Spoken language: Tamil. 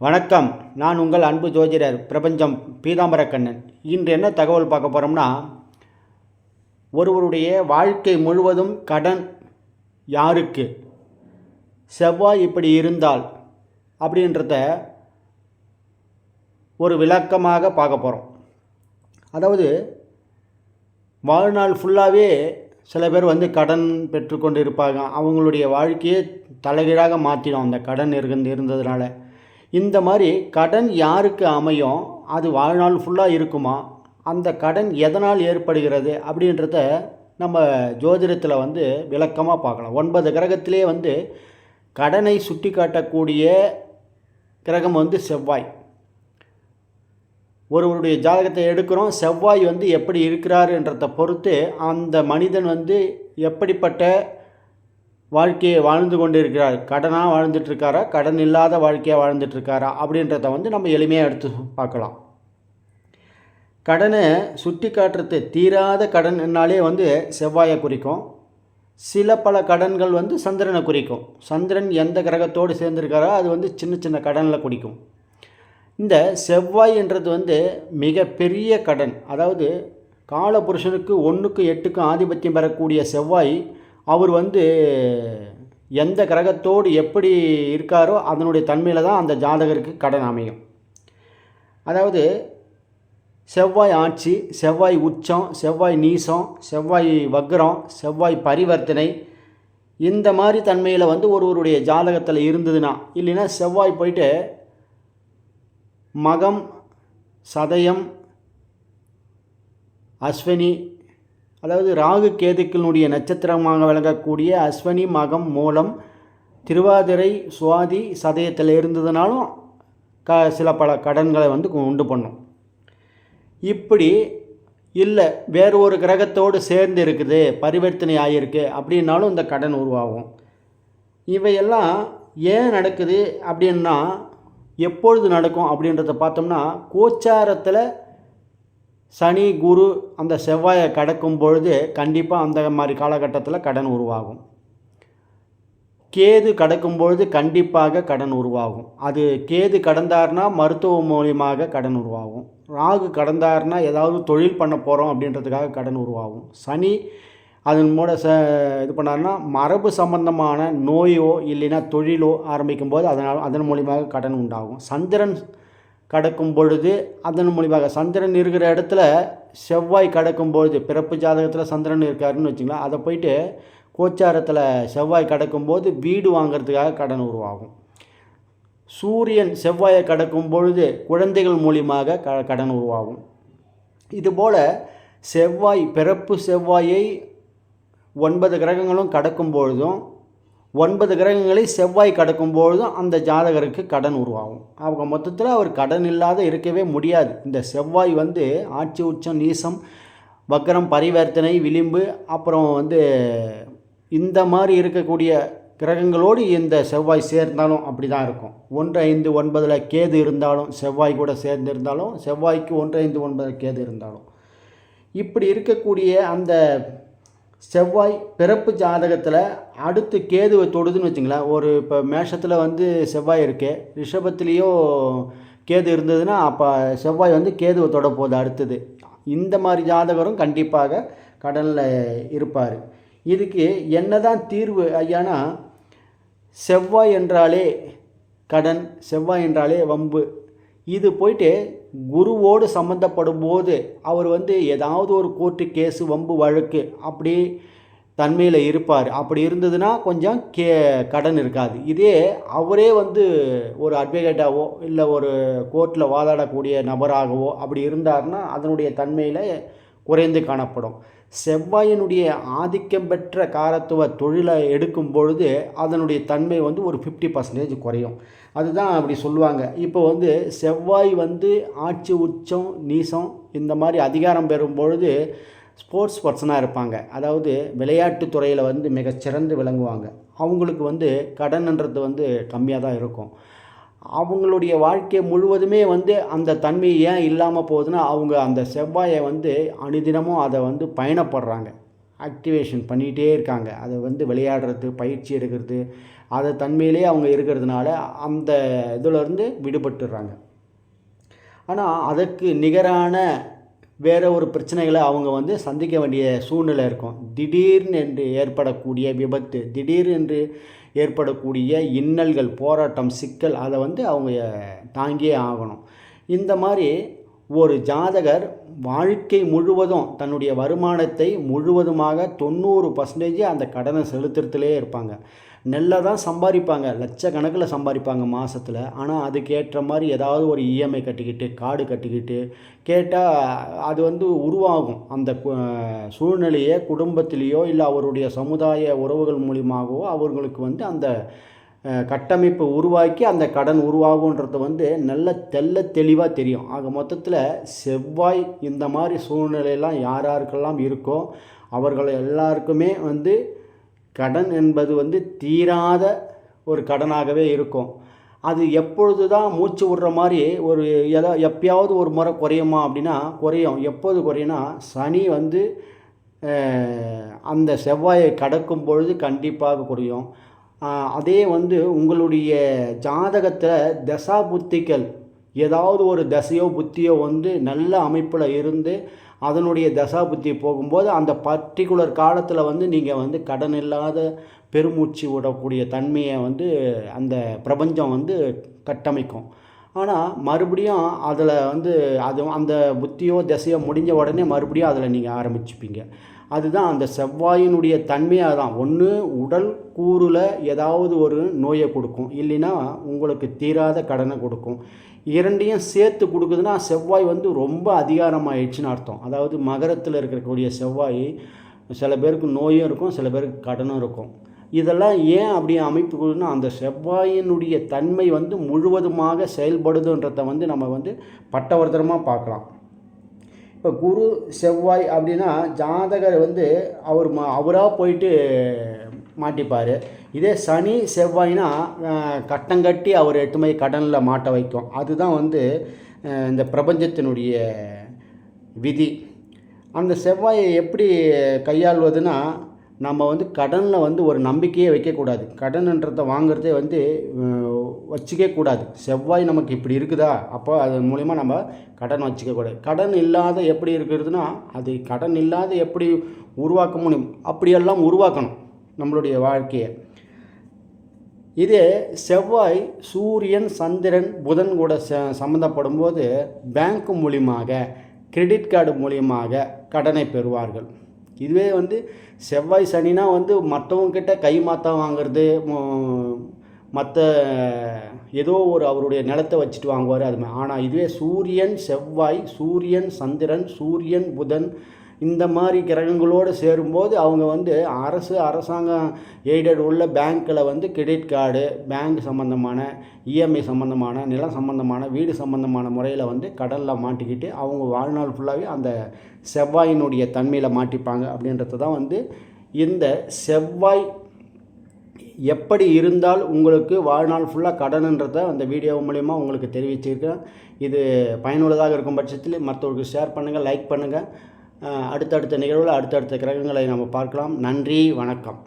வணக்கம். நான் உங்கள் அன்பு ஜோதிடர் பிரபஞ்சம் பீதாம்பரக்கண்ணன். இன்று என்ன தகவல் பார்க்க போகிறோம்னா ஒருவருடைய வாழ்க்கை முழுவதும் கடன் யாருக்கு? செவ்வாய் இப்படி இருந்தால் அப்படின்றத ஒரு விளக்கமாக பார்க்க போகிறோம் அதாவது வாழ்நாள் ஃபுல்லாகவே சில பேர் வந்து கடன் பெற்றுக்கொண்டு இருப்பாங்க அவங்களுடைய வாழ்க்கையே தலைகீழாக மாற்றிடும் அந்த கடன் இருந்து இருந்ததுனால. இந்த மாதிரி கடன் யாருக்கு அமையும்? அது வாழ்நாள் ஃபுல்லாக இருக்குமா? அந்த கடன் எதனால் ஏற்படுகிறது? அப்படின்றத நம்ம ஜோதிடத்தில் வந்து விளக்கமாக பார்க்கலாம். ஒன்பது கிரகத்திலே வந்து கடனை சுட்டி காட்டக்கூடிய கிரகம் வந்து செவ்வாய். ஒருவருடைய ஜாதகத்தை எடுக்கிறோம். செவ்வாய் வந்து எப்படி இருக்கிறாருன்றதை பொறுத்து அந்த மனிதன் வந்து எப்படிப்பட்ட வாழ்க்கையை வாழ்ந்து கொண்டு இருக்கிறார் கடனாக வாழ்ந்துட்டுருக்காரா? கடன் இல்லாத வாழ்க்கையாக வாழ்ந்துட்டுருக்காரா? அப்படின்றத வந்து நம்ம எளிமையாக எடுத்து பார்க்கலாம். கடனை சுட்டி காட்டுறது தீராத கடன்னாலே வந்து செவ்வாயை குறிக்கும். சில பல கடன்கள் வந்து சந்திரனை குறிக்கும். சந்திரன் எந்த கிரகத்தோடு சேர்ந்துருக்காரோ அது வந்து சின்ன சின்ன கடனில் குறிக்கும் இந்த செவ்வாய்ன்றது வந்து மிகப்பெரிய கடன். அதாவது காலபுருஷனுக்கு ஒன்றுக்கு எட்டுக்கும் ஆதிபத்தியம் பெறக்கூடிய செவ்வாய் அவர் வந்து எந்த கிரகத்தோடு எப்படி இருக்காரோ அதனுடைய தன்மையில் தான் அந்த ஜாதகருக்கு கடன் அமையும். அதாவது செவ்வாய் ஆட்சி செவ்வாய் உச்சம் செவ்வாய் நீசம் செவ்வாய் வக்ரம் செவ்வாய் பரிவர்த்தனை இந்த மாதிரி தன்மையில் வந்து ஒருவருடைய ஜாதகத்தில் இருந்ததுன்னா இல்லைன்னா செவ்வாய் போயிட்டு மகம் சதயம் அஸ்வினி அதாவது ராகு கேதுக்களுடைய நட்சத்திரமாக விளங்கக்கூடிய அஸ்வினி மகம் மூலம் திருவாதிரை சுவாதி சதயத்தில் இருந்ததுனாலும் க சில பல கடன்களை வந்து உண்டு பண்ணும். இப்படி இல்லை வேறு ஒரு கிரகத்தோடு சேர்ந்து இருக்குது பரிவர்த்தனை ஆகியிருக்கு அப்படின்னாலும் இந்த கடன் உருவாகும். இவையெல்லாம் ஏன் நடக்குது அப்படின்னா எப்பொழுது நடக்கும் அப்படின்றத பார்த்தோம்னா கோச்சாரத்தில் சனி குரு அந்த செவ்வாயை கடக்கும் பொழுது கண்டிப்பாக அந்த மாதிரி காலகட்டத்தில் கடன் உருவாகும். கேது கடக்கும் பொழுது கண்டிப்பாக கடன் உருவாகும். அது கேது கடந்தார்னா மருத்துவ மூலியமாக கடன் உருவாகும். ராகு கடந்தார்னா ஏதாவது தொழில் பண்ண போகிறோம் அப்படின்றதுக்காக கடன் உருவாகும். சனி அதன் மூட ச இது பண்ணார்னா மரபு சம்பந்தமான நோயோ இல்லைன்னா தொழிலோ ஆரம்பிக்கும்போது அதனால் அதன் மூலியமாக கடன் உண்டாகும். சந்திரன் கடக்கும் பொழுது அதன் மூலிமாக சந்திரன் இருக்கிற இடத்துல செவ்வாய் கடக்கும் பொழுது பிறப்பு ஜாதகத்தில் சந்திரன் இருக்காருன்னு வச்சுங்களேன் அதை போயிட்டு கோச்சாரத்தில் செவ்வாய் கடக்கும்போது வீடு வாங்கிறதுக்காக கடன் உருவாகும். சூரியன் செவ்வாயை கடக்கும் பொழுது குழந்தைகள் மூலியமாக க கடன் உருவாகும். இதுபோல் செவ்வாய் பிறப்பு செவ்வாயை ஒன்பது கிரகங்களும் கடக்கும் பொழுதும் ஒன்பது கிரகங்களை செவ்வாய் கடக்கும் பொழுதும் அந்த ஜாதகருக்கு கடன் உருவாகும். அவங்க மொத்தத்தில் அவர் கடன் இல்லாத இருக்கவே முடியாது. இந்த செவ்வாய் வந்து ஆட்சி உச்சம் நீசம் வக்கரம் பரிவர்த்தனை விளிம்பு அப்புறம் வந்து இந்த மாதிரி இருக்கக்கூடிய கிரகங்களோடு இந்த செவ்வாய் சேர்ந்தாலும் அப்படி தான் இருக்கும். ஒன்று ஐந்து ஒன்பதில் கேது இருந்தாலும் செவ்வாய் கூட சேர்ந்து இருந்தாலும் செவ்வாய்க்கு ஒன்று ஐந்து ஒன்பதில் கேது இருந்தாலும். இப்படி இருக்கக்கூடிய அந்த செவ்வாய் பிறப்பு ஜாதகத்தில் அடுத்து கேதுவை தொடுதுன்னு வச்சுங்களேன் ஒரு இப்போ மேஷத்தில் வந்து செவ்வாய் இருக்கு ரிஷபத்துலேயோ கேது இருந்ததுன்னா அப்போ செவ்வாய் வந்து கேதுவை தொட போகுது அடுத்தது. இந்த மாதிரி ஜாதகரும் கண்டிப்பாக கடனில் இருப்பார். இதுக்கு என்னதான் தீர்வு ஐயானா செவ்வாய் என்றாலே கடன் செவ்வாய் என்றாலே வம்பு. இது போயிட்டு குருவோடு சம்மந்தப்படும் போது அவர் வந்து ஏதாவது ஒரு கோர்ட்டு கேஸு வம்பு வழக்கு அப்படி தன்மையில் இருப்பார். அப்படி இருந்ததுன்னா கொஞ்சம் கே கடன் இருக்காது. இதே அவரே வந்து ஒரு அட்வொகேட்டாவோ இல்லை ஒரு கோர்ட்டில் வாதாடக்கூடிய நபராகவோ அப்படி இருந்தார்னா அதனுடைய தன்மையில் குறைந்து காணப்படும். செவ்வாயினுடைய ஆதிக்கம் பெற்ற காரத்துவ தொழிலை எடுக்கும் பொழுது அதனுடைய தன்மை வந்து ஒரு ஃபிஃப்டி பர்சன்டேஜ் குறையும். அதுதான் அப்படி சொல்லுவாங்க. இப்போ வந்து செவ்வாய் வந்து ஆட்சி உச்சம் நீசம் இந்த மாதிரி அதிகாரம் பெறும் பொழுது ஸ்போர்ட்ஸ் பர்சனாக இருப்பாங்க. அதாவது விளையாட்டுத் துறையில் வந்து மிகச்சிறந்து விளங்குவாங்க. அவங்களுக்கு வந்து கடன்ன்றது வந்து கம்மியாக தான் இருக்கும். அவங்களுடைய வாழ்க்கை முழுவதுமே வந்து அந்த தன்மை ஏன் இல்லாமல் போகுதுன்னா அவங்க அந்த செவ்வாயை வந்து அனுதினமும் அதை வந்து பயணப்படுறாங்க. ஆக்டிவேஷன் பண்ணிகிட்டே இருக்காங்க. அதை வந்து விளையாடுறது பயிற்சி எடுக்கிறது அதை தன்மையிலே அவங்க இருக்கிறதுனால அந்த இதிலேருந்து விடுபட்டுடுறாங்க ஆனால் அதற்கு நிகரான வேறு ஒரு பிரச்சனைகளை அவங்க வந்து சந்திக்க வேண்டிய சூழ்நிலை இருக்கும். திடீர்னு என்று ஏற்படக்கூடிய விபத்து திடீர் என்று ஏற்படக்கூடிய இன்னல்கள் போராட்டம் சிக்கல் அதை வந்து அவங்க தாங்கியே ஆகணும். இந்த மாதிரி ஒரு ஜாதகர் வாழ்க்கை முழுவதும் தன்னுடைய வருமானத்தை முழுவதுமாக தொண்ணூறு பர்சன்டேஜ் அந்த கடனை செலுத்துறதுலே இருப்பாங்க. நெல்லை தான் சம்பாதிப்பாங்க. லட்சக்கணக்கில் சம்பாதிப்பாங்க மாதத்தில் ஆனால் அதுக்கேற்ற மாதிரி ஏதாவது ஒரு இஎம்ஐ கட்டிக்கிட்டு கார்டு கட்டிக்கிட்டு கேட்டால் அது வந்து உருவாகும். அந்த சூழ்நிலையை குடும்பத்திலேயோ இல்லை அவருடைய சமுதாய உறவுகள் மூலியமாகவோ அவர்களுக்கு வந்து அந்த கட்டமைப்பு உருவாக்கி அந்த கடன் உருவாகுன்றது வந்து நல்ல தெல்ல தெளிவாக தெரியும். ஆக மொத்தத்தில் செவ்வாய் இந்த மாதிரி சூழ்நிலையெல்லாம் யார் யாருக்கெல்லாம் இருக்கோ அவர்கள் எல்லாருக்குமே வந்து கடன் என்பது வந்து தீராத ஒரு கடனாகவே இருக்கும். அது எப்பொழுது தான் மூச்சு விடுற மாதிரி ஒரு எதா எப்பயாவது ஒரு முறை குறையுமா அப்படின்னா குறையும். எப்போது குறையும்னா சனி வந்து அந்த செவ்வாயை கடக்கும் பொழுது கண்டிப்பாக குறையும். அதே வந்து உங்களுடைய ஜாதகத்தில் தசா புத்திகள் ஏதாவது ஒரு தசையோ புத்தியோ வந்து நல்ல அமைப்பில் இருந்து அதனுடைய தசா புத்தி போகும்போது அந்த பர்டிகுலர் காலத்தில் வந்து நீங்கள் வந்து கடன் இல்லாத பெருமூச்சு விடக்கூடிய தன்மையை வந்து அந்த பிரபஞ்சம் வந்து கட்டமைக்கும். ஆனால் மறுபடியும் அதில் வந்து அது அந்த புத்தியோ திசையோ முடிஞ்ச உடனே மறுபடியும் அதில் நீங்கள் ஆரம்பிச்சுப்பீங்க. அதுதான் அந்த செவ்வாயினுடைய தன்மையாக தான் ஒன்று உடல் கூறில் ஏதாவது ஒரு நோயை கொடுக்கும். இல்லைன்னா உங்களுக்கு தீராத கடனை கொடுக்கும். இரண்டையும் சேர்த்து கொடுக்குதுன்னா செவ்வாய் வந்து ரொம்ப அதிகாரமாயிடுச்சுன்னு அர்த்தம். அதாவது மகரத்தில் இருக்கக்கூடிய செவ்வாய் சில பேருக்கு நோயும் இருக்கும் சில பேருக்கு கடனும் இருக்கும். இதெல்லாம் ஏன் அப்படி அமைப்பு அந்த செவ்வாயினுடைய தன்மை வந்து முழுவதுமாக செயல்படுதுன்றதை வந்து நம்ம வந்து பட்டவர்த்தனமாக பார்க்கலாம். இப்போ குரு செவ்வாய் அப்படின்னா ஜாதகர் வந்து அவர் மா அவராக போயிட்டு மாட்டிப்பார். இதே சனி செவ்வாய்னா கட்டங்கட்டி அவர் எட்டுமை கடனில் மாட்ட வைக்கும். அதுதான் வந்து இந்த பிரபஞ்சத்தினுடைய விதி. அந்த செவ்வாயை எப்படி கையாள்வதுன்னா நம்ம வந்து கடனில் வந்து ஒரு நம்பிக்கையே வைக்கக்கூடாது. கடன்ன்றதை வாங்குறதே வந்து வச்சுக்கவே கூடாது செவ்வாய் நமக்கு இப்படி இருக்குதா? அப்போ அது மூலிமா நம்ம கடன் வச்சுக்கக்கூடாது. கடன் இல்லாத எப்படி இருக்கிறதுனா அது கடன் இல்லாத எப்படி உருவாக்க முடியும்? அப்படியெல்லாம் உருவாக்கணும் நம்மளுடைய வாழ்க்கையை. இதே செவ்வாய் சூரியன் சந்திரன் புதன் கூட ச சம்மந்தப்படும் போது பேங்க் மூலியமாக கிரெடிட் கார்டு மூலியமாக கடனை பெறுவார்கள். இதுவே வந்து செவ்வாய் சனினா வந்து மற்றவங்கக்கிட்ட கை மாற்ற வாங்குறது மற்ற ஏதோ ஒரு அவருடைய நிலத்தை வச்சுட்டு வாங்குவார் அது மாதிரி ஆனால் இதுவே சூரியன் செவ்வாய் சூரியன் சந்திரன் சூரியன் புதன் இந்த மாதிரி கிரகங்களோடு சேரும்போது அவங்க வந்து அரசு அரசாங்கம் எய்டட் உள்ள பேங்க்கில் வந்து கிரெடிட் கார்டு பேங்க் சம்மந்தமான இஎம்ஐ சம்மந்தமான நிலம் சம்மந்தமான வீடு சம்மந்தமான முறையில் வந்து கடலில் மாட்டிக்கிட்டு அவங்க வாழ்நாள் ஃபுல்லாகவே அந்த செவ்வாயினுடைய தன்மையில் மாட்டிப்பாங்க அப்படின்றது தான் வந்து இந்த செவ்வாய் எப்படி இருந்தால் உங்களுக்கு வாழ்நாள் ஃபுல்லாக கடனுன்றதை அந்த வீடியோ மூலயமா உங்களுக்கு தெரிவிச்சிருக்கேன் இது பயனுள்ளதாக இருக்கும் பட்சத்தில் மற்றவர்களுக்கு ஷேர் பண்ணுங்கள் லைக் பண்ணுங்கள் அடுத்தடுத்த நிகழ்வில் அடுத்தடுத்த கிரகங்களை நம்ம பார்க்கலாம். நன்றி வணக்கம்.